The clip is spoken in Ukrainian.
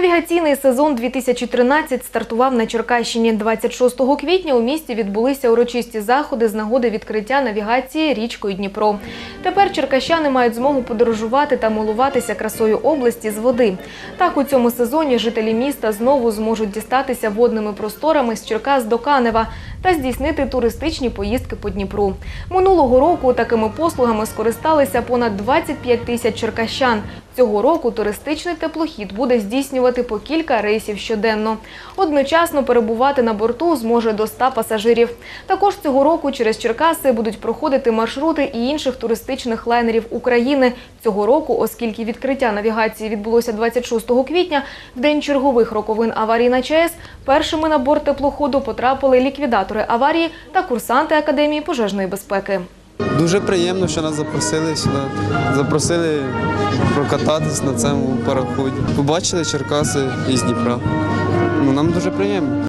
Навігаційний сезон 2013 стартував на Черкащині. 26 квітня у місті відбулися урочисті заходи з нагоди відкриття навігації річкою Дніпро. Тепер черкащани мають змогу подорожувати та милуватися красою області з води. Так у цьому сезоні жителі міста знову зможуть дістатися водними просторами з Черкас до Канева та здійснити туристичні поїздки по Дніпру. Минулого року такими послугами скористалися понад 25 тисяч черкащан. Цього року туристичний теплохід буде здійснювати по кілька рейсів щоденно. Одночасно перебувати на борту зможе до 100 пасажирів. Також цього року через Черкаси будуть проходити маршрути і інших туристичних лайнерів України. Цього року, оскільки відкриття навігації відбулося 26 квітня, в день чергових роковин аварії на ЧАЕС, першими на борт теплоходу потрапили ліквідатори аварії та курсанти Академії пожежної безпеки. Дуже приємно, що нас запросили сюди. Запросили прокататись на цьому пароході. Побачили Черкаси із Дніпра. Ну, нам дуже приємно.